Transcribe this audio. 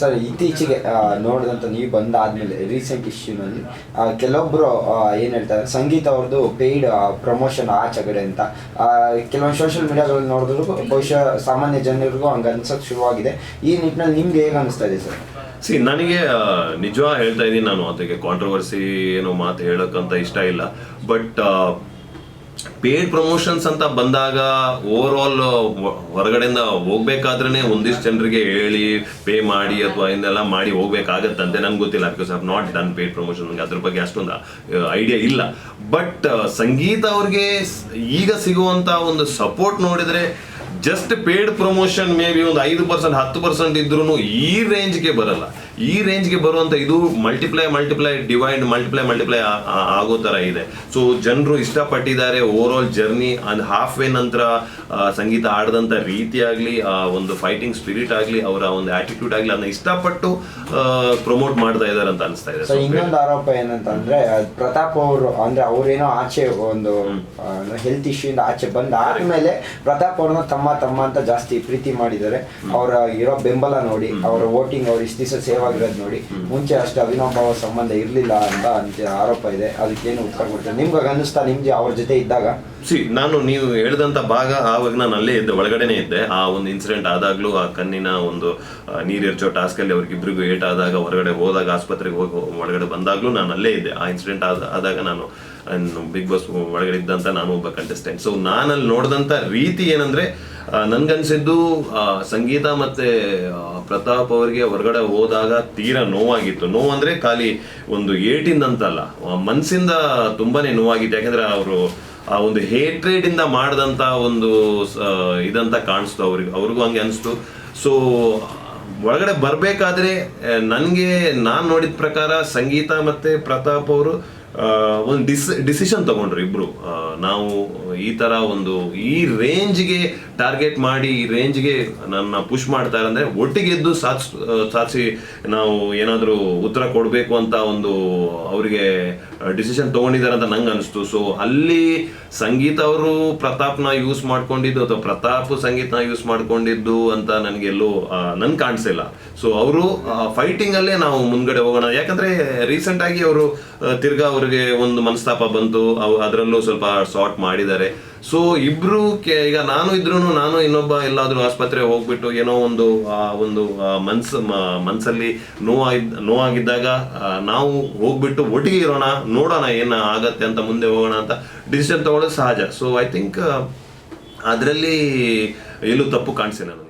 Sir, ಇತ್ತೀಚೆಗೆ ನೋಡಿದಂತ ನೀವು ಬಂದಾದ್ಮೇಲೆ ರೀಸೆಂಟ್ ಇಶ್ಯೂನಲ್ಲಿ ಕೆಲವೊಬ್ರು ಏನು ಹೇಳ್ತಾರೆ, ಸಂಗೀತ ಅವ್ರದ್ದು ಪೇಯ್ಡ್ ಪ್ರಮೋಷನ್ ಆಚೆಗಡೆ ಅಂತ. ಕೆಲವೊಂದು ಸೋಷಿಯಲ್ ಮೀಡಿಯಾಗಳಲ್ಲಿ ನೋಡಿದ್ರು, ಬಹುಶಃ ಸಾಮಾನ್ಯ ಜನರಿಗೂ ಹಂಗ ಅನ್ಸಕ್ ಶುರುವಾಗಿದೆ. ಈ ನಿಟ್ಟಿನಲ್ಲಿ ನಿಮ್ಗೆ ಹೇಗೆ ಅನಿಸ್ತಾ ಇದೆ ಸರ್? ಸಿ, ನನಗೆ ನಿಜ ಹೇಳ್ತಾ ಇದ್ದೀನಿ ನಾನು ಅದಕ್ಕೆ ಕಾಂಟ್ರವರ್ಸಿ ಏನೋ ಮಾತು ಹೇಳೋಕ್ಕಂತ ಇಷ್ಟ ಇಲ್ಲ. ಬಟ್ ಪೇಡ್ ಪ್ರಮೋಷನ್ಸ್ ಅಂತ ಬಂದಾಗ ಓವರ್ ಆಲ್ ಹೊರಗಡೆಯಿಂದ ಹೋಗ್ಬೇಕಾದ್ರೆ ಒಂದಿಷ್ಟು ಜನರಿಗೆ ಹೇಳಿ ಪೇ ಮಾಡಿ ಅಥವಾ ಇನ್ನೆಲ್ಲ ಮಾಡಿ ಹೋಗ್ಬೇಕಾಗತ್ತಂತೆ. ನಂಗೆ ಗೊತ್ತಿಲ್ಲ because I not done paid promotion ನನಗೆ ಅದ್ರ ಬಗ್ಗೆ ಅಷ್ಟೊಂದು ಐಡಿಯಾ ಇಲ್ಲ. ಬಟ್ ಸಂಗೀತ ಅವ್ರಿಗೆ ಈಗ ಸಿಗುವಂತ ಒಂದು ಸಪೋರ್ಟ್ ನೋಡಿದ್ರೆ just paid promotion may be ಒಂದು ಐದು ಪರ್ಸೆಂಟ್ ಹತ್ತು ಪರ್ಸೆಂಟ್ ಇದ್ರೂ ಈ ರೇಂಜ್ಗೆ ಬರಲ್ಲ. ಈ ರೇಂಜ್ಗೆ ಬರುವಂತ ಇದು multiply multiply divide multiply multiply ಆಗೋ ತರ ಇದೆ. ಸೊ ಜನರು ಇಷ್ಟಪಟ್ಟಿದ್ದಾರೆ overall journey and half way ನಂತರ ಸಂಗೀತ ಆಡದಂತ ರೀತಿ ಆಗಲಿ ಆ ಒಂದು ಫೈಟಿಂಗ್ ಸ್ಪಿರಿಟ್ ಆಗ್ಲಿ ಅವರ ಒಂದು ಆಟಿಟ್ಯೂಡ್ ಆಗ್ಲಿ ಅದನ್ನ ಇಷ್ಟಪಟ್ಟು ಪ್ರಮೋಟ್ ಮಾಡ್ತಾ ಇದಾರೆ ಅಂತ ಅನಿಸ್ತಾ ಇದೆ. ಸೊ ಇನ್ನೊಂದು ಆರೋಪ ಏನಂತಂದ್ರೆ ಪ್ರತಾಪ್ ಅವರು ಅಂದ್ರೆ ಅವ್ರೇನೋ ಆಚೆ ಒಂದು ಹೆಲ್ತ್ ಇಶ್ಯೂ ಇಂದ ಆಚೆ ಬಂದ ಆದ್ಮೇಲೆ ಪ್ರತಾಪ್ ಅವ್ರನ್ನ ತಮ್ಮ ತಮ್ಮ ಅಂತ ಜಾಸ್ತಿ ಪ್ರೀತಿ ಮಾಡಿದ್ದಾರೆ. ಅವರ ಇರೋ ಬೆಂಬಲ ನೋಡಿ ಅವರ ವೋಟಿಂಗ್ ಅವ್ರು ಇಷ್ಟು ದಿವಸ ಸೇವ್ ಆಗಿರೋದು ನೋಡಿ ಮುಂಚೆ ಅಷ್ಟು ಅವಿನಾಭಾವ ಸಂಬಂಧ ಇರಲಿಲ್ಲ ಅಂತ ಅಂತ ಆರೋಪ ಇದೆ. ಅದಕ್ಕೇನು ಉತ್ತರ ಕೊಡ್ತಾರೆ ನಿಮ್ಗೆ ಅನ್ನಿಸ್ತಾ ನಿಮ್ಗೆ ಅವ್ರ ಜೊತೆ ಇದ್ದಾಗ? ಸಿ ನಾನು ನೀವು ಹೇಳಿದಂತ ಭಾಗ ಆವಾಗ ನಾನು ಅಲ್ಲೇ ಇದ್ದೆ ಒಳಗಡೆನೆ ಇದ್ದೆ. ಆ ಒಂದು ಇನ್ಸಿಡೆಂಟ್ ಆದಾಗ್ಲೂ ಆ ಕಣ್ಣಿನ ಒಂದು ನೀರಿರ್ಚೋ ಟಾಸ್ಕ್ ಅಲ್ಲಿ ಅವ್ರಿಗಿಬ್ರಿಗೂ ಏಟ್ ಆದಾಗ ಹೊರಗಡೆ ಹೋದಾಗ ಆಸ್ಪತ್ರೆಗೆ ಹೋಗಿ ಒಳಗಡೆ ಬಂದಾಗ್ಲೂ ನಾನು ಅಲ್ಲೇ ಇದ್ದೆ. ಆ ಇನ್ಸಿಡೆಂಟ್ ಆದ ಆದಾಗ ನಾನು ಬಿಗ್ ಬಾಸ್ ಒಳಗಡೆ ಇದ್ದಂತ ನಾನು ಒಬ್ಬ ಕಂಟೆಸ್ಟೆಂಟ್ ಸೊ ನಾನಲ್ಲಿ ನೋಡಿದಂತ ರೀತಿ ಏನಂದ್ರೆ ನನ್ಗನ್ಸಿದ್ದು ಸಂಗೀತ ಮತ್ತೆ ಪ್ರತಾಪ್ ಅವರಿಗೆ ಹೊರಗಡೆ ಹೋದಾಗ ತೀರಾ ನೋವಾಗಿತ್ತು. ನೋವಂದ್ರೆ ಖಾಲಿ ಒಂದು ಏಟಿಂದ ಅಂತಲ್ಲ. ಮನಸ್ಸಿಂದ ತುಂಬಾನೇ ನೋವಾಗಿತ್ತು. ಯಾಕಂದ್ರೆ ಅವರು ಆ ಒಂದು ಹೇಟ್ರೇಡ್ ಇಂದ ಮಾಡಿದಂತ ಒಂದು ಇದಂತ ಕಾಣಿಸ್ತು ಅವ್ರಿಗೆ. ಅವ್ರಿಗೂ ಹಂಗೆ ಅನಿಸ್ತು. ಸೊ ಒಳಗಡೆ ಬರಬೇಕಾದ್ರೆ ನನಗೆ ನಾನು ನೋಡಿದ ಪ್ರಕಾರ ಸಂಗೀತ ಮತ್ತೆ ಪ್ರತಾಪ್ ಅವರು ಒಂದು ಡಿಸ್ ಡಿಸಿಷನ್ ತಗೊಂಡ್ರು ಇಬ್ರು. ನಾವು ಈ ತರ ಒಂದು, ಈ ರೇಂಜ್ಗೆ ಟಾರ್ಗೆಟ್ ಮಾಡಿ, ಈ ರೇಂಜ್ಗೆ ನನ್ನ ಪುಷ್ ಮಾಡ್ತಾ ಇರಂದ್ರೆ ಒಟ್ಟಿಗೆ ಎದ್ದು ಸಾಧಿಸ್ ನಾವು ಏನಾದರೂ ಉತ್ತರ ಕೊಡಬೇಕು ಅಂತ ಒಂದು ಅವರಿಗೆ ಡಿಸಿಷನ್ ತಗೊಂಡಿದ್ದಾರೆ ಅಂತ ನಂಗೆ ಅನಿಸ್ತು. ಸೊ ಅಲ್ಲಿ ಸಂಗೀತ ಅವರು ಪ್ರತಾಪ್ನ ಯೂಸ್ ಮಾಡ್ಕೊಂಡಿದ್ದು ಅಥವಾ ಪ್ರತಾಪ್ ಸಂಗೀತನ ಯೂಸ್ ಮಾಡ್ಕೊಂಡಿದ್ದು ಅಂತ ನನಗೆ ಎಲ್ಲೂ ನನ್ ಕಾಣಿಸಿಲ್ಲ. ಸೊ ಅವರು ಫೈಟಿಂಗ್ ಅಲ್ಲೇ ನಾವು ಮುಂದ್ಗಡೆ ಹೋಗೋಣ. ಯಾಕಂದ್ರೆ ರೀಸೆಂಟ್ ಆಗಿ ಅವರು ತಿರ್ಗಾ ಅವ್ರಿಗೆ ಒಂದು ಮನಸ್ತಾಪ ಬಂತು. ಅದರಲ್ಲೂ ಸ್ವಲ್ಪ ಸಾರ್ಟ್ ಮಾಡಿದ್ದಾರೆ. ಸೊ ಇಬ್ರು ಈಗ ನಾನು ಇದ್ರು ನಾನು ಇನ್ನೊಬ್ಬ ಎಲ್ಲಾದ್ರೂ ಆಸ್ಪತ್ರೆ ಹೋಗ್ಬಿಟ್ಟು ಏನೋ ಒಂದು, ಆ, ಒಂದು ಮನ್ಸ್ ಮನ್ಸಲ್ಲಿ ನೋವಾಗಿದ್ ನೋವಾಗಿದ್ದಾಗ ನಾವು ಹೋಗ್ಬಿಟ್ಟು ಒಟ್ಟಿಗೆ ಇರೋಣ, ನೋಡೋಣ ಏನ ಆಗತ್ತೆ ಅಂತ ಮುಂದೆ ಹೋಗೋಣ ಅಂತ ಡಿಸಿಷನ್ ತಗೊಳ್ಳೋದು ಸಹಜ. ಸೊ ಐ ಥಿಂಕ್ ಅದರಲ್ಲಿ ಎಲ್ಲೂ ತಪ್ಪು ಕಾಣಿಸಿಲ್ಲ